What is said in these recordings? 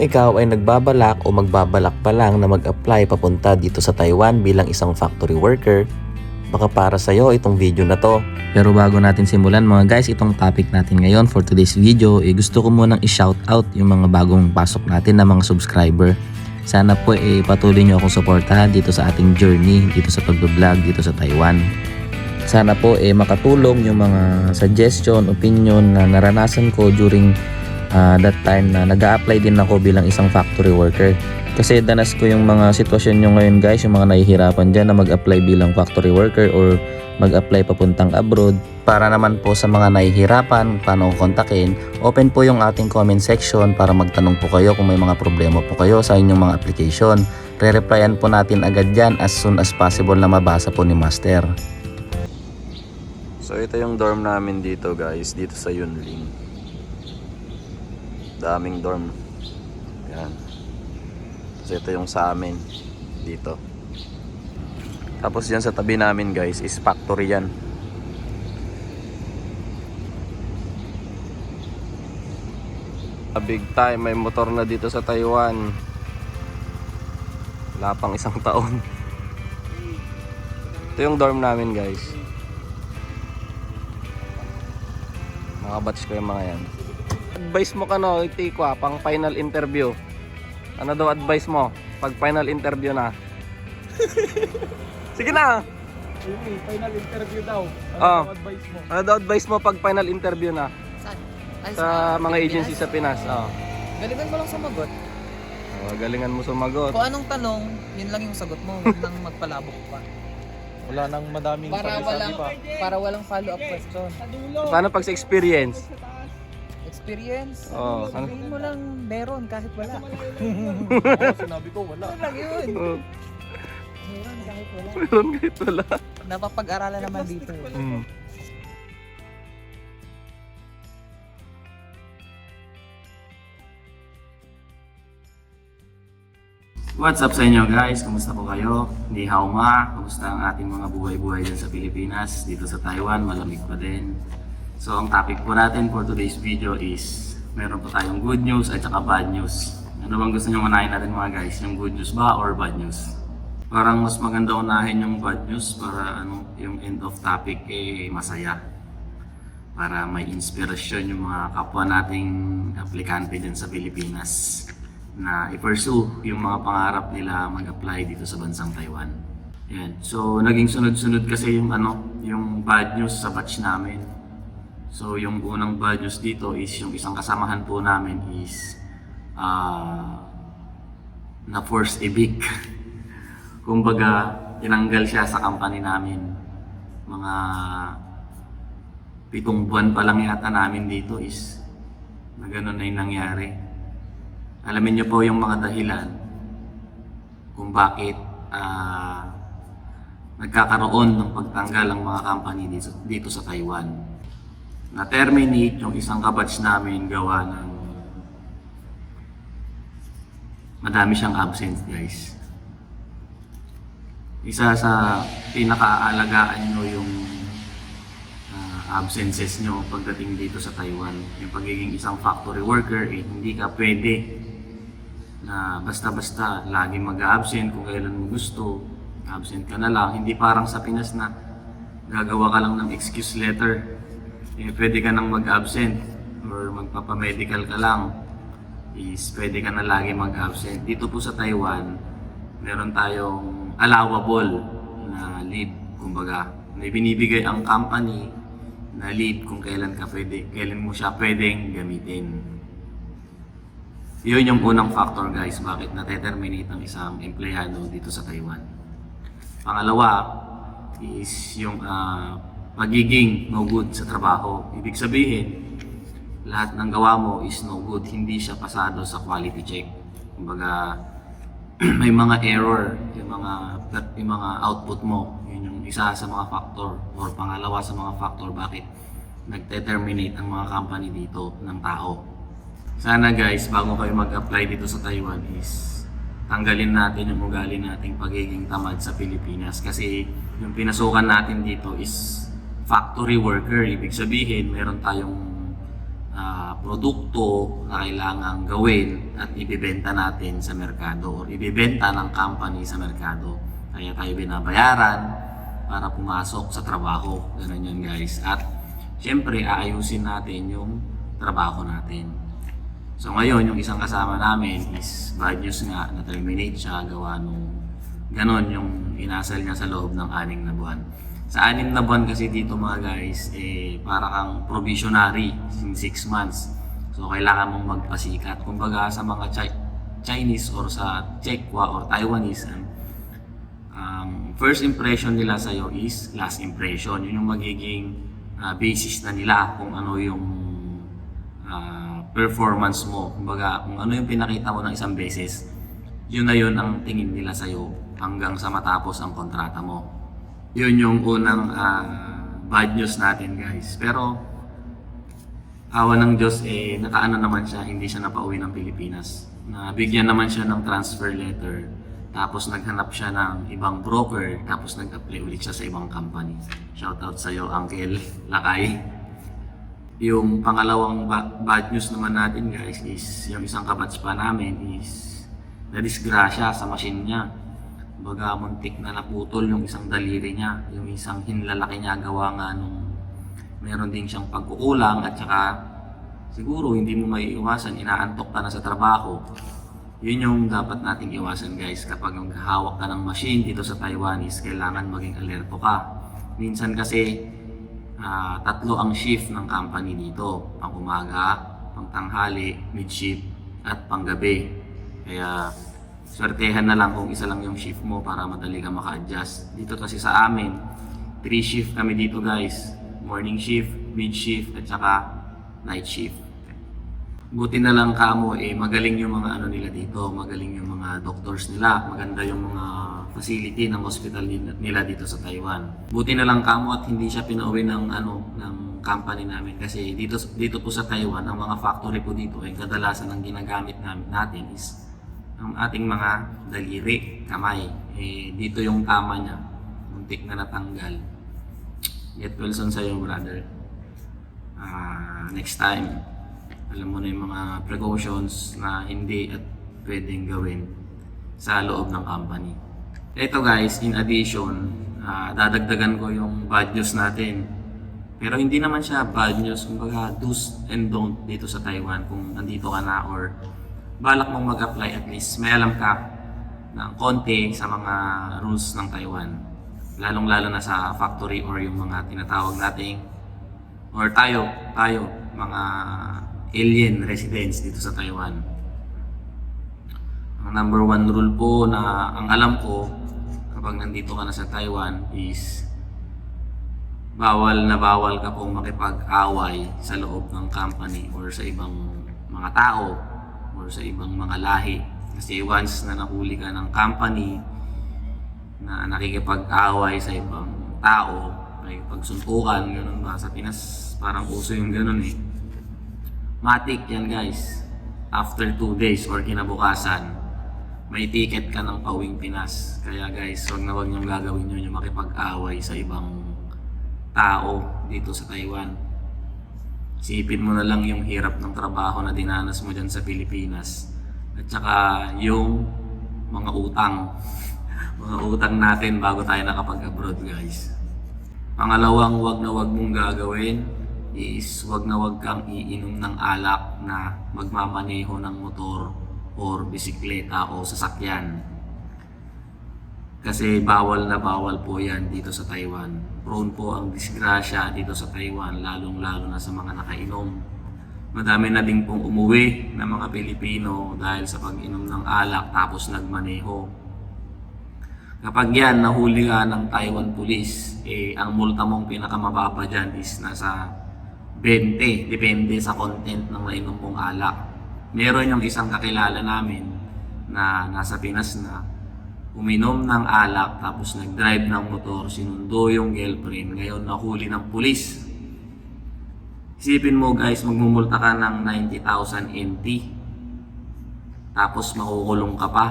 Kung ikaw ay nagbabalak o magbabalak pa lang na mag-apply papunta dito sa Taiwan bilang isang factory worker, baka para sa'yo itong video na to. Pero bago natin simulan mga guys, itong topic natin ngayon for today's video, eh, gusto ko munang i-shout out yung mga bagong pasok natin na mga subscriber. Sana po eh, patuloy nyo akong suportahan dito sa ating journey, dito sa pag-vlog dito sa Taiwan. Sana po eh, makatulong yung mga suggestion, opinion na naranasan ko during ah, that time na nag apply din ako bilang isang factory worker. Kasi danas ko yung mga sitwasyon nyo ngayon guys, yung mga nahihirapan dyan na mag-apply bilang factory worker or mag-apply papuntang abroad. Para naman po sa mga nahihirapan, paano ko kontakin, open po yung ating comment section para magtanong po kayo kung may mga problema po kayo sa inyong mga application. Re-replyan po natin agad yan as soon as possible na mabasa po ni Master. So ito yung dorm namin dito guys, dito sa Yunling. Daming dorm. Yan. So ito yung sa amin dito. Tapos yan sa tabi namin guys is factory yan. Big time may motor na dito sa Taiwan. Wala isang taon. Ito yung dorm namin guys. Nakabatch ko yung mga yan. Advice mo ka no, Tikwa, pang final interview. Ano daw advice mo pag final interview na? Sige na. Sige, final interview daw. Ano Ah. ang advice mo? Ano daw advice mo pag final interview na Saan? Ay, sa mga Pilipinas? agency sa Pinas? Oh. Galingan mo lang sumagot. Oh, galingan mo sumagot. Kung anong tanong, yun lang yung sagot mo. Huwag nang magpalabok pa. Wala nang madaming Para walang, pa. para walang follow-up question. Paano pag sa experience? Experience? Oh, ano? Sabihin mo lang meron kahit wala. Oo, sinabi ko wala. Yun lang yun. Oh, Meron kahit wala. meron kahit wala. Napapag-aralan naman dito. eh. Mm. What's up sa inyo guys? Kumusta po kayo? Ni hao ma. Kumusta ang ating mga buhay-buhay dyan sa Pilipinas? Dito sa Taiwan, malamig pa din. So ang topic po natin for today's video is meron po tayong good news at saka bad news. Ano bang gusto nyo unahin natin mga guys? Yung good news ba or bad news? Parang mas maganda unahin yung bad news para ano, yung end of topic eh masaya. Para may inspirasyon yung mga kapwa nating aplikante dyan sa Pilipinas na i-pursue yung mga pangarap nila mag-apply dito sa bansang Taiwan. Yan. So, naging sunod-sunod kasi yung ano, yung bad news sa batch namin. So, yung unang bad news dito is yung isang kasamahan po namin is ah na force evict. Kumbaga, tinanggal siya sa company namin. Mga pitong buwan pa lang yata namin dito is na ganun na yung nangyari. Alamin niyo po yung mga dahilan kung bakit ah, nagkakaroon ng pagtanggal ang mga company dito, dito sa Taiwan. Na-terminate yung isang kabatch namin gawa ng madami siyang absent guys. Isa sa pinakaalagaan nyo yung ah, absences nyo pagdating dito sa Taiwan. Yung pagiging isang factory worker, eh, hindi ka pwede na basta-basta lagi mag-absent kung kailan mo gusto. Absent ka na lang. Hindi parang sa Pinas na gagawa ka lang ng excuse letter. Eh, pwede ka nang mag-absent or magpapamedical ka lang is pwede ka na lagi mag-absent. Dito po sa Taiwan, meron tayong allowable na leave, kumbaga. May binibigay ang company na leave kung kailan ka pwede, kailan mo siya pwedeng gamitin. Yun yung unang factor guys, bakit na-terminate ang isang empleyado dito sa Taiwan. Pangalawa is yung ah, pagiging no good sa trabaho. Ibig sabihin, lahat ng gawa mo is no good, hindi siya pasado sa quality check. Kumbaga, may mga error, yung mga yung mga output mo, yun yung isa sa mga factor or pangalawa sa mga factor bakit nagte-terminate ang mga company dito ng tao. Sana guys, bago kayo mag-apply dito sa Taiwan is tanggalin natin yung ugali nating pagiging tamad sa Pilipinas kasi yung pinasukan natin dito is factory worker. Ibig sabihin, meron tayong ah, produkto na kailangang gawin at ibibenta natin sa merkado or ibibenta ng company sa merkado. Kaya tayo binabayaran para pumasok sa trabaho. Ganun yun guys. At syempre, aayusin natin yung trabaho natin. So ngayon, yung isang kasama namin is bad news nga, na-terminate siya, gawa nung ganon yung inasal niya sa loob ng anim na buwan. Sa anim na buwan kasi dito mga guys, eh, para kang provisionary in 6 months. So kailangan mong magpasikat. Kumbaga sa mga Chi- Chinese or sa Chekwa or Taiwanese, um, um, first impression nila sa'yo is last impression. Yun yung magiging ah, basis na nila kung ano yung ah, performance mo. Kumbaga, kung ano yung pinakita mo ng isang beses, yun na yun ang tingin nila sa'yo hanggang sa matapos ang kontrata mo. Yun yung unang ah, bad news natin guys. Pero, awa ng Diyos, eh, nakaano naman siya, hindi siya napauwi ng Pilipinas. Nabigyan naman siya ng transfer letter. Tapos naghanap siya ng ibang broker, tapos nag-apply ulit siya sa ibang company. Shoutout sa iyo, Uncle Lakay. Yung pangalawang ba- bad news naman natin guys is yung isang kabatch pa namin is na-disgrasya sa machine niya. Baga muntik na naputol yung isang daliri niya, yung isang hinlalaki niya gawa nga nung meron din siyang pagkukulang at saka siguro hindi mo may iwasan, inaantok ka na sa trabaho. Yun yung dapat nating iwasan guys kapag hawak ka ng machine dito sa Taiwanese, kailangan maging alerto ka. Minsan kasi ah, tatlo ang shift ng company dito, pang umaga, pang tanghali, mid-shift at panggabi. Kaya swertehan na lang kung isa lang yung shift mo para madali ka maka-adjust. Dito kasi sa amin, 3 shift kami dito guys. Morning shift, mid shift at saka night shift. Buti na lang kamo eh magaling yung mga ano nila dito, magaling yung mga doctors nila, maganda yung mga facility ng hospital nila dito sa Taiwan. Buti na lang kamo at hindi siya pinauwi ng ano ng company namin kasi dito dito po sa Taiwan ang mga factory po dito ay kadalasan ang ginagamit namin natin is ang ating mga daliri, kamay. Eh dito yung tama niya, muntik na natanggal. Get well soon sa'yo, brother. Ah, next time, alam mo na yung mga precautions na hindi at pwedeng gawin sa loob ng company. Ito guys, in addition, ah, dadagdagan ko yung bad news natin. Pero hindi naman siya bad news, kumbaga do's and don't dito sa Taiwan kung nandito ka na or balak mong mag-apply at least may alam ka ng konti sa mga rules ng Taiwan. Lalong-lalo na sa factory or yung mga tinatawag nating or tayo, tayo, mga alien residents dito sa Taiwan. Ang number one rule po na ang alam ko kapag nandito ka na sa Taiwan is bawal na bawal ka pong makipag-away sa loob ng company or sa ibang mga tao or sa ibang mga lahi. Kasi once na nahuli ka ng company na nakikipag-away sa ibang tao, nakikipagsuntukan, ganun ba? Sa Pinas, parang uso yung ganun eh. Matik yan guys. After 2 days or kinabukasan, may ticket ka ng pauwing Pinas. Kaya guys, huwag na huwag niyong gagawin yun yung makipag-away sa ibang tao dito sa Taiwan. Isipin mo na lang yung hirap ng trabaho na dinanas mo dyan sa Pilipinas. At saka yung mga utang. mga utang natin bago tayo nakapag-abroad guys. Pangalawang wag na wag mong gagawin is wag na wag kang iinom ng alak na magmamaneho ng motor or bisikleta o sasakyan. Kasi bawal na bawal po yan dito sa Taiwan. Prone po ang disgrasya dito sa Taiwan, lalong-lalo na sa mga nakainom. Madami na din pong umuwi na mga Pilipino dahil sa pag-inom ng alak tapos nagmaneho. Kapag yan, nahuli ka ng Taiwan Police, eh, ang multa mong pinakamababa dyan is nasa 20, depende sa content ng nainom mong alak. Meron yung isang kakilala namin na nasa Pinas na uminom ng alak tapos nag-drive ng motor, sinundo yung girlfriend, ngayon nahuli ng pulis. Isipin mo guys, magmumulta ka ng 90,000 NT. Tapos makukulong ka pa.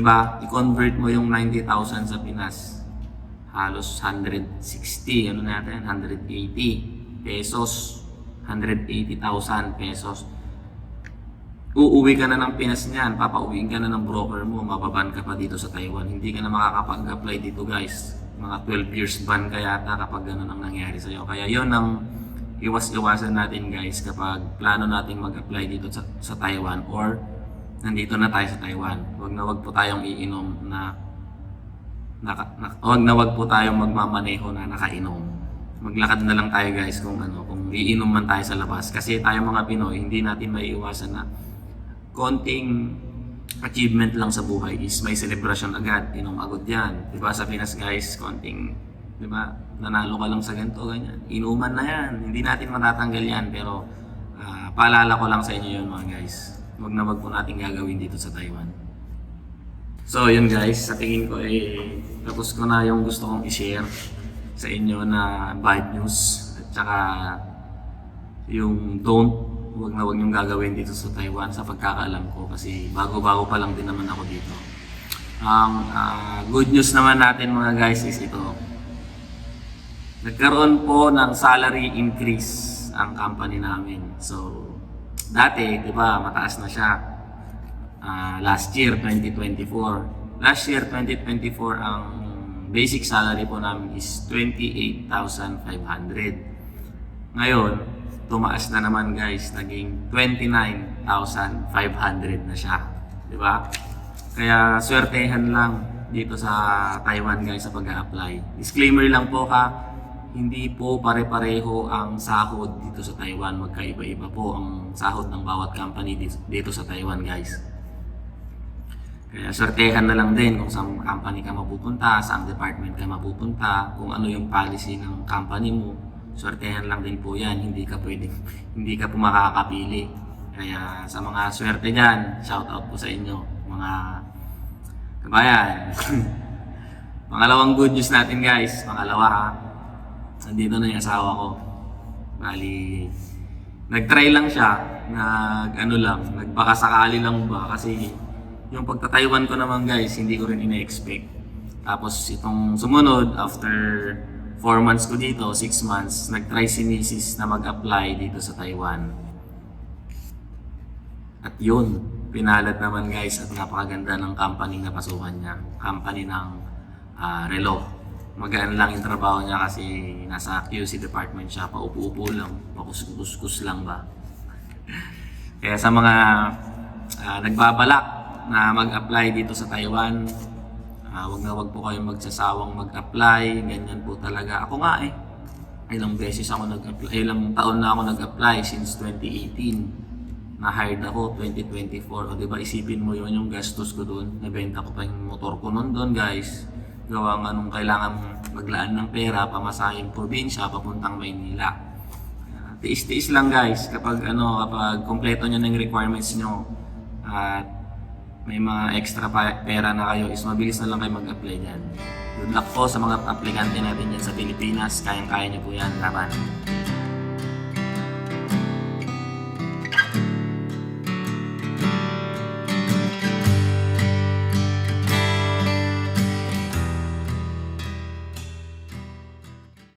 ba? I-convert mo yung 90,000 sa Pinas. Halos 160, ano natin, 180 pesos 180,000 pesos. Uuwi ka na ng Pinas niyan, papauwiin ka na ng broker mo, mababan ka pa dito sa Taiwan. Hindi ka na makakapag-apply dito guys. Mga 12 years ban ka yata kapag ganun ang nangyari sa'yo. Kaya yon ang iwas-iwasan natin guys kapag plano nating mag-apply dito sa, sa Taiwan or nandito na tayo sa Taiwan. Huwag na wag po tayong iinom na naka, na, wag na wag po tayong magmamaneho na nakainom. Maglakad na lang tayo guys kung ano, kung iinom man tayo sa labas. Kasi tayo mga Pinoy, hindi natin maiiwasan na konting achievement lang sa buhay is may celebration agad, inom agad yan. Di ba sa Pinas guys, konting, di ba, nanalo ka lang sa ganito, ganyan. Inuman na yan, hindi natin matatanggal yan. Pero ah, paalala ko lang sa inyo yun mga guys. Huwag na wag po natin gagawin dito sa Taiwan. So yun guys, sa tingin ko eh, tapos ko na yung gusto kong i-share sa inyo na bad news at saka yung don't huwag na huwag yung gagawin dito sa Taiwan sa pagkakaalam ko kasi bago-bago pa lang din naman ako dito. Ang ah, good news naman natin mga guys is ito. Nagkaroon po ng salary increase ang company namin. So, dati, di ba, mataas na siya. Ah, last year, 2024. Last year, 2024, ang basic salary po namin is 28,500. Ngayon, tumaas na naman guys, naging 29,500 na siya. Di ba? Kaya swertehan lang dito sa Taiwan guys sa pag-apply. Disclaimer lang po ka, hindi po pare-pareho ang sahod dito sa Taiwan. Magkaiba-iba po ang sahod ng bawat company dito, sa Taiwan guys. Kaya swertehan na lang din kung saan company ka mapupunta, saan department ka mapupunta, kung ano yung policy ng company mo. Swertehan lang din po yan, hindi ka pwedeng, hindi ka po makakapili. Kaya sa mga swerte dyan, shout out po sa inyo, mga kabayan. Pangalawang good news natin guys, pangalawa ha. Nandito na yung asawa ko. Bali, nag-try lang siya, nag ano lang, nagpakasakali lang ba kasi yung pagtataywan ko naman guys, hindi ko rin ina-expect. Tapos itong sumunod, after 4 months ko dito, 6 months, nag-try si Mrs. na mag-apply dito sa Taiwan. At yun, pinalad naman guys at napakaganda ng company na pasukan niya. Company ng ah, relo. Magaan lang yung trabaho niya kasi nasa QC department siya, paupo-upo lang, pakuskus-kus lang ba. Kaya sa mga ah, nagbabalak na mag-apply dito sa Taiwan, ah, wag na wag po kayong magsasawang mag-apply, ganyan po talaga. Ako nga eh, ilang beses ako nag-apply, ilang taon na ako nag-apply since 2018. Na-hired ako 2024. O di ba isipin mo yun yung gastos ko doon. Nabenta ko pa yung motor ko noon doon guys. Gawa nga nung kailangan maglaan ng pera, pamasahin probinsya, papuntang Maynila. Ah, Tiis-tiis lang guys kapag ano kapag kompleto niyo ng requirements niyo at may mga extra pera na kayo is mabilis na lang kayo mag-apply dyan. Good luck po sa mga aplikante natin dyan sa Pilipinas. Kayang-kaya niyo po yan. Laban.